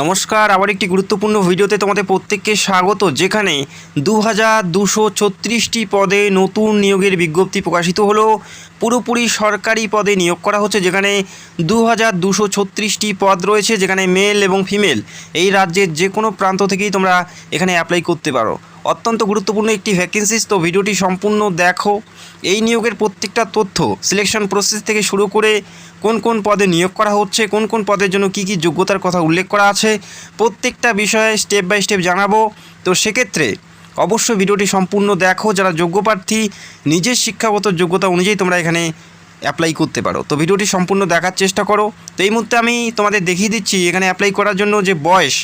নমস্কার, আবার একটি গুরুত্বপূর্ণ ভিডিওতে তোমাদের প্রত্যেককে স্বাগত, যেখানে দু হাজার পদে নতুন নিয়োগের বিজ্ঞপ্তি প্রকাশিত হলো। পুরোপুরি সরকারি পদে নিয়োগ করা হচ্ছে, যেখানে দু হাজার পদ রয়েছে, যেখানে মেল এবং ফিমেল। এই রাজ্যের যে কোনো প্রান্ত থেকেই তোমরা এখানে অ্যাপ্লাই করতে পারো। অত্যন্ত গুরুত্বপূর্ণ একটি ভ্যাকেন্সিস তো ভিডিওটি সম্পূর্ণ দেখো। এই নিয়োগের প্রত্যেকটা তথ্য সিলেকশন প্রসেস থেকে শুরু করে কোন কোন পদে নিয়োগ করা হচ্ছে, কোন কোন পদের জন্য কী কী যোগ্যতার কথা উল্লেখ করা আছে, প্রত্যেকটা বিষয়ে স্টেপ বাই স্টেপ জানাব। তো সেক্ষেত্রে অবশ্যই ভিডিওটি সম্পূর্ণ দেখো। যারা যোগ্য প্রার্থী, নিজের শিক্ষাগত যোগ্যতা অনুযায়ী তোমরা এখানে অ্যাপ্লাই করতে পারো। তো ভিডিওটি সম্পূর্ণ দেখার চেষ্টা করো। তো এই মুহূর্তে আমি তোমাদের দেখিয়ে দিচ্ছি, এখানে অ্যাপ্লাই করার জন্য যে বয়স,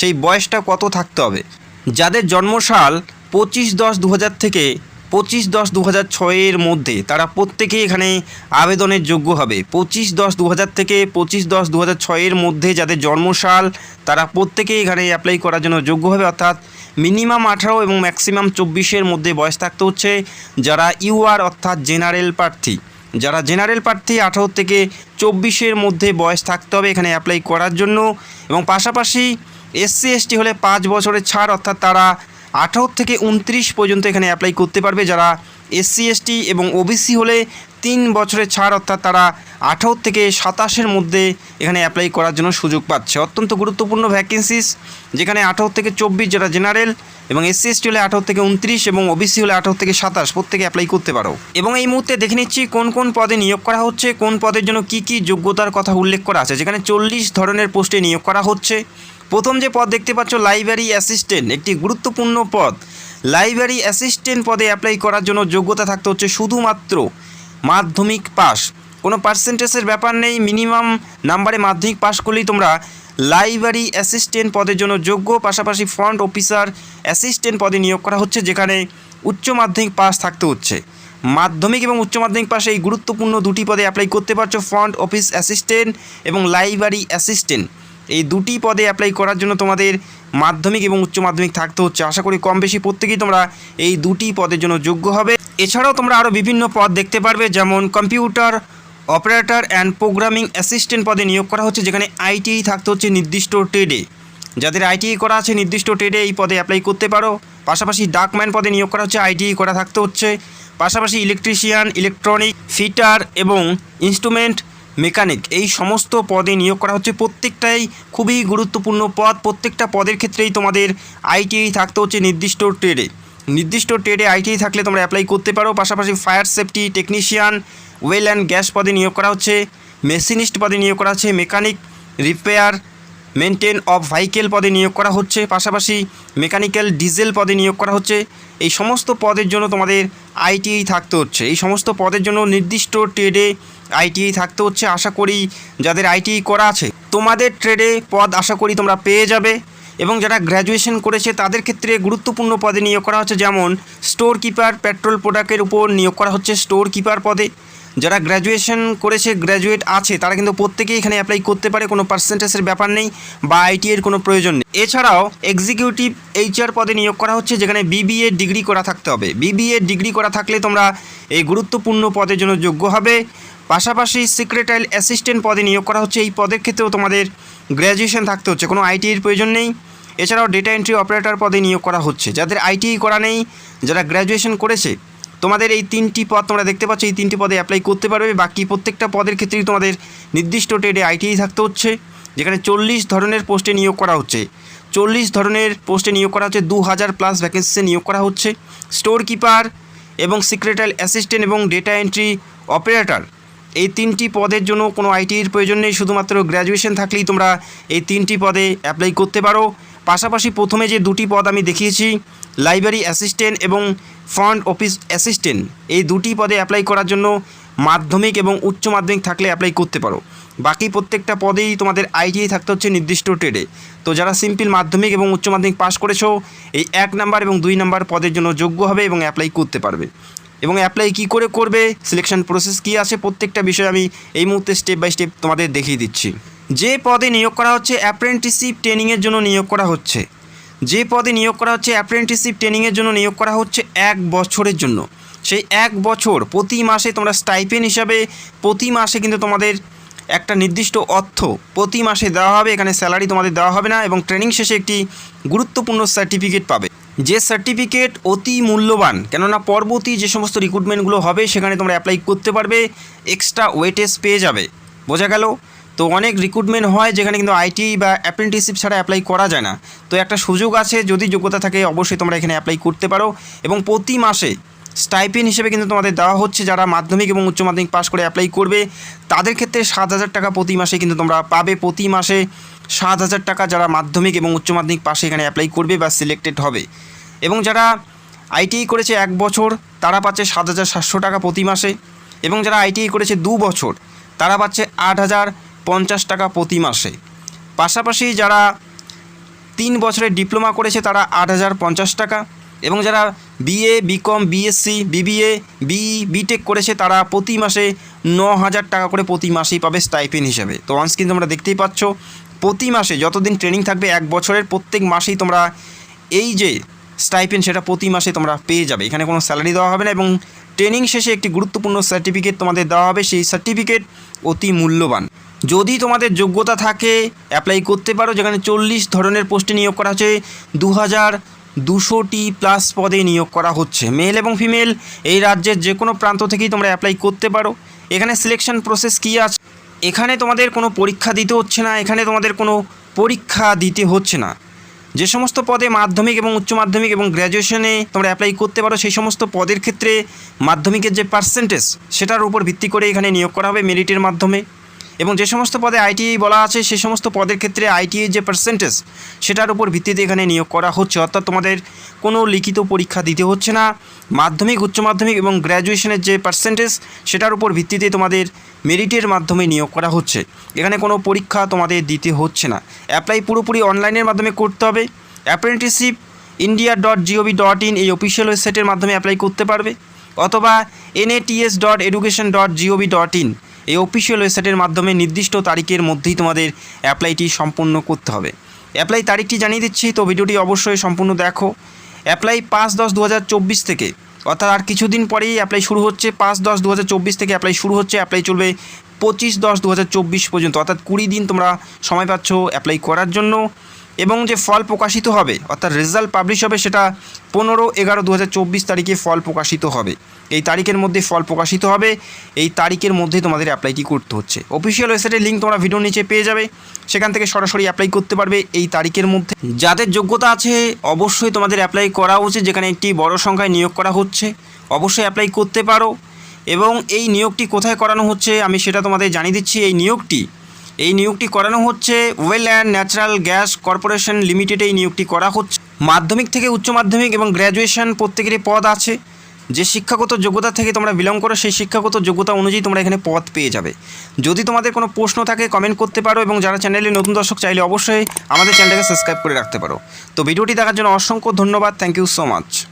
সেই বয়সটা কত থাকতে হবে। যাদের জন্মসাল পঁচিশ দশ দু থেকে পঁচিশ দশ দু হাজার ছয়ের মধ্যে, তারা প্রত্যেকেই এখানে আবেদনের যোগ্য হবে। পঁচিশ দশ দু থেকে পঁচিশ দশ দু হাজার ছয়ের মধ্যে যাদের জন্মসাল, তারা প্রত্যেকেই এখানে অ্যাপ্লাই করার জন্য যোগ্য হবে। অর্থাৎ মিনিমাম আঠারো এবং ম্যাক্সিমাম চব্বিশের মধ্যে বয়স থাকতে হচ্ছে যারা ইউআর অর্থাৎ জেনারেল প্রার্থী। যারা জেনারেল প্রার্থী, আঠারো থেকে চব্বিশের মধ্যে বয়স থাকতে হবে এখানে অ্যাপ্লাই করার জন্য। এবং পাশাপাশি এসসি, এসটি হলে পাঁচ বছরের ছাড়, অর্থাৎ তারা আঠারো থেকে উনত্রিশ পর্যন্ত এখানে অ্যাপ্লাই করতে পারবে। যারা এসসি, এসটি এবং ওবিসি হলে তিন বছরের ছাড়, অর্থাৎ তারা আঠারো থেকে সাতাশের মধ্যে এখানে অ্যাপ্লাই করার জন্য সুযোগ পাচ্ছে। অত্যন্ত গুরুত্বপূর্ণ ভ্যাকেন্সিস যেখানে আঠারো থেকে চব্বিশ যারা জেনারেল এবং এসসি, এসটি হলে আঠারো থেকে উনত্রিশ এবং ওবিসি হলে আঠারো থেকে সাতাশ, প্রত্যেকে অ্যাপ্লাই করতে পারো। এবং এই মুহূর্তে দেখে নিচ্ছি কোন কোন পদে নিয়োগ করা হচ্ছে, কোন পদের জন্য কি কি যোগ্যতার কথা উল্লেখ করা আছে। যেখানে চল্লিশ ধরনের পোস্টে নিয়োগ করা হচ্ছে। প্রথম যে পদ দেখতে পাচ্ছ লাইব্রেরি অ্যাসিস্ট্যান্ট একটি গুরুত্বপূর্ণ পদ। লাইব্রেরি অ্যাসিস্ট্যান্ট পদে অ্যাপ্লাই করার জন্য যোগ্যতা থাকতে হচ্ছে শুধুমাত্র মাধ্যমিক পাস কোনো পার্সেন্টেজের ব্যাপার নেই মিনিমাম নাম্বারে মাধ্যমিক পাস করলেই তোমরা লাইব্রেরি অ্যাসিস্ট্যান্ট পদের জন্য যোগ্য। পাশাপাশি ফ্রন্ট অফিসার অ্যাসিস্ট্যান্ট পদে নিয়োগ করা হচ্ছে, যেখানে উচ্চ মাধ্যমিক পাস থাকতে হচ্ছে। মাধ্যমিক এবং উচ্চ মাধ্যমিক পাশে এই গুরুত্বপূর্ণ দুটি পদে অ্যাপ্লাই করতে পারছ ফ্রন্ট অফিস অ্যাসিস্ট্যান্ট এবং লাইব্রেরি অ্যাসিস্ট্যান্ট এই দুটি পদে অ্যাপ্লাই করার জন্য তোমাদের মাধ্যমিক এবং উচ্চ মাধ্যমিক থাকতে হচ্ছে। আশা করি কম বেশি প্রত্যেকেই তোমরা এই দুটি পদের জন্য যোগ্য হবে। এছাড়াও তোমরা আরও বিভিন্ন পদ দেখতে পারবে, যেমন computer operator and programming assistant পদে নিয়োগ করা হচ্ছে, যেখানে আইটিআই থাকতে হচ্ছে নির্দিষ্ট ট্রেডে যাদের আইটিআই করা আছে, নির্দিষ্ট ট্রেডে এই পদে অ্যাপ্লাই করতে পারো। পাশাপাশি ডাকম্যান পদে নিয়োগ করা হচ্ছে আইটিআই করা থাকতে হচ্ছে। পাশাপাশি ইলেকট্রিশিয়ান ইলেকট্রনিক ফিটার এবং ইনস্ট্রুমেন্ট মেকানিক। এই সমস্ত পদে নিয়োগ করা হচ্ছে। প্রত্যেকটাই খুবই গুরুত্বপূর্ণ পদ। প্রত্যেকটা পদের ক্ষেত্রেই তোমাদের আইটিআই থাকতে হচ্ছে নির্দিষ্ট ট্রেডে। নির্দিষ্ট ট্রেডে আইটিআই থাকলে তোমরা অ্যাপ্লাই করতে পারো। পাশাপাশি fire safety technician, oil and gas পদে নিয়োগ করা হচ্ছে। মেশিনিস্ট পদে নিয়োগ করা হচ্ছে। Mechanic, repair maintain of vehicle পদে নিয়োগ করা হচ্ছে। পাশাপাশি মেকানিক্যাল ডিজেল পদে নিয়োগ করা হচ্ছে। এই সমস্ত পদের জন্য তোমাদের আইটিআই থাকতে হচ্ছে। এই সমস্ত পদের জন্য নির্দিষ্ট ট্রেডে আইটিআই থাকতে হচ্ছে। আশা করি যাদের আইটিআই করা আছে, তোমাদের ট্রেডে পদ আশা করি তোমরা পেয়ে যাবে। এবং যারা গ্র্যাজুয়েশন করেছে, তাদের ক্ষেত্রে গুরুত্বপূর্ণ পদে নিয়োগ করা হচ্ছে। যেমন স্টোর কিপার পেট্রোল প্রোডাক্টের উপর নিয়োগ করা হচ্ছে স্টোর কিপার পদে। যারা গ্র্যাজুয়েশন করেছে গ্র্যাজুয়েট আছে, তারা কিন্তু প্রত্যেকেই এখানে অ্যাপ্লাই করতে পারে, কোনো পার্সেন্টেজের ব্যাপার নেই বা আইটি এর কোনো প্রয়োজন নেই। এছাড়াও এক্সিকিউটিভ এইচআর পদে নিয়োগ করা হচ্ছে, যেখানে বিবিএ ডিগ্রি করা থাকতে হবে। বিবিএ ডিগ্রি করা থাকলে তোমরা এই গুরুত্বপূর্ণ পদের জন্য যোগ্য হবে। পাশাপাশি সিক্রেটারি অ্যাসিস্ট্যান্ট পদে নিয়োগ করা হচ্ছে। এই পদের ক্ষেত্রেও তোমাদের গ্র্যাজুয়েশন থাকতে হচ্ছে, কোনো আইটির প্রয়োজন নেই। এছাড়াও ডেটা এন্ট্রি অপারেটর পদে নিয়োগ করা হচ্ছে। যাদের আইটিআই করা নেই, যারা গ্র্যাজুয়েশন করেছে, তোমাদের এই তিনটি পদ তোমরা দেখতে পাচ্ছ, এই তিনটি পদে অ্যাপ্লাই করতে পারবে। বাকি প্রত্যেকটা পদের ক্ষেত্রেই তোমাদের নির্দিষ্ট ট্রেডে আইটিআই থাকতে হচ্ছে, যেখানে চল্লিশ ধরনের পোস্টে নিয়োগ করা হচ্ছে। চল্লিশ ধরনের পোস্টে নিয়োগ করা হচ্ছে দু হাজার প্লাস ভ্যাকেন্সিতে নিয়োগ করা হচ্ছে। স্টোর কিপার এবং সিক্রেটারি অ্যাসিস্ট্যান্ট এবং ডেটা এন্ট্রি অপারেটর এই তিনটি পদের জন্য কোনো আইটির প্রয়োজন নেই। শুধুমাত্র গ্র্যাজুয়েশন থাকলেই তোমরা এই তিনটি পদে অ্যাপ্লাই করতে পারো। পাশাপাশি প্রথমে যে দুটি পদ আমি দেখিয়েছি লাইব্রেরি অ্যাসিস্ট্যান্ট এবং ফ্রন্ট অফিস অ্যাসিস্ট্যান্ট এই দুটি পদে অ্যাপ্লাই করার জন্য মাধ্যমিক এবং উচ্চ মাধ্যমিক থাকলে অ্যাপ্লাই করতে পারো। বাকি প্রত্যেকটা পদেই তোমাদের আইটিআই থাকতে হচ্ছে নির্দিষ্ট ট্রেডে তো যারা সিম্পল মাধ্যমিক এবং উচ্চ মাধ্যমিক পাশ করেছ, এই এক নাম্বার এবং দুই নাম্বার পদের জন্য যোগ্য হবে এবং অ্যাপ্লাই করতে পারবে। এবং অ্যাপ্লাই কী করে করবে সিলেকশন প্রসেস কী আছে, প্রত্যেকটা বিষয় আমি এই মুহূর্তে স্টেপ বাই স্টেপ তোমাদের দেখিয়ে দিচ্ছি। যে পদে নিয়োগ করা হচ্ছে অ্যাপ্রেন্টিসশিপ ট্রেনিংয়ের জন্য নিয়োগ করা হচ্ছে। যে পদে নিয়োগ করা হচ্ছে অ্যাপ্রেন্টিসশিপ ট্রেনিংয়ের জন্য নিয়োগ করা হচ্ছে এক বছরের জন্য। সেই এক বছর, প্রতি মাসে তোমরা স্টাইপেন হিসাবে, প্রতি মাসে কিন্তু তোমাদের একটা নির্দিষ্ট অর্থ প্রতি মাসে দেওয়া হবে। এখানে স্যালারি তোমাদের দেওয়া হবে না এবং ট্রেনিং শেষে একটি গুরুত্বপূর্ণ সার্টিফিকেট পাবে। যে সার্টিফিকেট অতি মূল্যবান, কেননা পরবর্তী যে সমস্ত রিক্রুটমেন্টগুলো হবে, সেখানে তোমরা অ্যাপ্লাই করতে পারবে এক্সট্রা ওয়েটেজ পেয়ে যাবে। বোঝা গেল? তো অনেক রিক্রুটমেন্ট হয় যেখানে কিন্তু আইটি বা অ্যাপ্রেন্টিসশিপ ছাড়া অ্যাপ্লাই করা যায় না। তো একটা সুযোগ আছে, যদি যোগ্যতা থাকে, অবশ্যই তোমরা এখানে অ্যাপ্লাই করতে পারো। এবং প্রতি মাসে স্টাইপেন হিসেবে কিন্তু তোমাদের দেওয়া হচ্ছে, যারা মাধ্যমিক এবং উচ্চ মাধ্যমিক পাস করে অ্যাপ্লাই করবে, তাদের ক্ষেত্রে সাত হাজার টাকা প্রতি মাসে কিন্তু তোমরা পাবে। প্রতি মাসে সাত হাজার টাকা যারা মাধ্যমিক এবং উচ্চ মাধ্যমিক পাশে এখানে অ্যাপ্লাই করবে বা সিলেক্টেড হবে। এবং যারা আইটিআই করেছে এক বছর, তারা পাচ্ছে সাত হাজার সাতশো টাকা প্রতি মাসে। এবং যারা আইটিআই করেছে দু বছর, তারা পাচ্ছে আট হাজার পঞ্চাশ টাকা প্রতি মাসে। পাশাপাশি যারা তিন বছরের ডিপ্লোমা করেছে, তারা আট হাজার পঞ্চাশ টাকা। এবং যারা BA BCom BSc BBA BE BTech করেছে, তারা প্রতি মাসে ন হাজার টাকা করে প্রতি মাসেই পাবে স্টাইপেন হিসেবে। তো স্ক্রিন তোমরা দেখতেই পাচ্ছ, প্রতি মাসে যতদিন ট্রেনিং থাকবে, এক বছরের প্রত্যেক মাসেই তোমরা এই যে স্টাইপেন সেটা প্রতি মাসে তোমরা পেয়ে যাবে। এখানে কোনো স্যালারি দেওয়া হবে না এবং ট্রেনিং শেষে একটি গুরুত্বপূর্ণ সার্টিফিকেট তোমাদের দেওয়া হবে। সেই সার্টিফিকেট অতি মূল্যবান। যদি তোমাদের যোগ্যতা থাকে অ্যাপ্লাই করতে পারো। যেখানে চল্লিশ ধরনের পোস্টে নিয়োগ করা হচ্ছে দু হাজার দুশোটি প্লাস পদে নিয়োগ করা হচ্ছে। মেল এবং ফিমেল এই রাজ্যের যে কোনো প্রান্ত থেকেই তোমরা অ্যাপ্লাই করতে পারো। এখানে সিলেকশন প্রসেস কী আছে? এখানে তোমাদের কোনো পরীক্ষা দিতে হচ্ছে না, এখানে তোমাদের কোনো পরীক্ষা দিতে হচ্ছে না। যে সমস্ত পদে মাধ্যমিক এবং উচ্চ মাধ্যমিক এবং গ্র্যাজুয়েশনে তোমরা অ্যাপ্লাই করতে পারো, সেই সমস্ত পদের ক্ষেত্রে মাধ্যমিকের যে পার্সেন্টেজ সেটার উপর ভিত্তি করে এখানে নিয়োগ করা হবে মেরিটের মাধ্যমে। এবং যে সমস্ত পদে আইটিআই বলা আছে সেই সমস্ত পদের ক্ষেত্রে আইটিআই যে পার্সেন্টেজ সেটার উপর ভিত্তিতে এখানে নিয়োগ করা হচ্ছে। অর্থাৎ তোমাদের কোনো লিখিত পরীক্ষা দিতে হচ্ছে না। মাধ্যমিক, উচ্চ মাধ্যমিক এবং গ্র্যাজুয়েশনের যে পার্সেন্টেজ সেটার উপর ভিত্তিতে তোমাদের মেরিটের মাধ্যমে নিয়োগ করা হচ্ছে। এখানে কোনো পরীক্ষা তোমাদের দিতে হচ্ছে না। অ্যাপ্লাই পুরোপুরি অনলাইনের মাধ্যমে করতে হবে। Apprenticeship India dot GOV dot in এই অফিসিয়াল ওয়েবসাইটের মাধ্যমে অ্যাপ্লাই করতে পারবে। অথবা NATS dot education dot GOV dot in এই অফিসিয়াল ওয়েবসাইটের মাধ্যমে নির্দিষ্ট তারিখের মধ্যেই তোমাদের অ্যাপ্লাইটি সম্পূর্ণ করতে হবে। অ্যাপ্লাই তারিখটি জানিয়ে দিচ্ছি, তো ভিডিওটি অবশ্যই সম্পূর্ণ দেখো। অ্যাপ্লাই পাঁচ দশ দু থেকে, অর্থাৎ আর কিছুদিন পরেই অ্যাপ্লাই শুরু হচ্ছে, পাঁচ দশ দু থেকে অ্যাপ্লাই শুরু হচ্ছে অ্যাপ্লাই চলবে পঁচিশ দশ দু পর্যন্ত, অর্থাৎ কুড়ি দিন তোমরা সময় পাচ্ছ অ্যাপ্লাই করার জন্য। এবং যে ফল প্রকাশিত হবে, অর্থাৎ রেজাল্ট পাবলিশ হবে, সেটা পনেরো এগারো দু তারিখে ফল প্রকাশিত হবে। এই তারিখের মধ্যে ফল প্রকাশিত হবে, এই তারিখের মধ্যে তোমাদের অ্যাপ্লাইটি করতে হচ্ছে। অফিসিয়াল ওয়েবসাইটের লিঙ্ক তোমরা ভিডিও নিচে পেয়ে যাবে, সেখান থেকে সরাসরি অ্যাপ্লাই করতে পারবে এই তারিখের মধ্যে। যাদের যোগ্যতা আছে, অবশ্যই তোমাদের অ্যাপ্লাই করা উচিত, যেখানে একটি বড় সংখ্যায় নিয়োগ করা হচ্ছে। অবশ্যই অ্যাপ্লাই করতে পারো এবং এই নিয়োগটি কোথায় করানো হচ্ছে, আমি সেটা তোমাদের জানিয়ে দিচ্ছি। এই নিয়োগটি এই নিয়োগটি করানো হচ্ছে oil and natural gas corporation লিমিটেডে এই নিয়োগটি করা হচ্ছে। মাধ্যমিক থেকে উচ্চ মাধ্যমিক এবং গ্র্যাজুয়েশন প্রত্যেকেরই পদ আছে। যে শিক্ষাগত যোগ্যতা থেকে তোমরা বিলং করো, সেই শিক্ষাগত যোগ্যতা অনুযায়ী তোমরা এখানে পদ পেয়ে যাবে। যদি তোমাদের কোনো প্রশ্ন থাকে কমেন্ট করতে পারো এবং যারা চ্যানেলে নতুন দর্শক, চাইলে অবশ্যই আমাদের চ্যানেলটাকে সাবস্ক্রাইব করে রাখতে পারো। তো ভিডিওটি দেখার জন্য অসংখ্য ধন্যবাদ। Thank you so much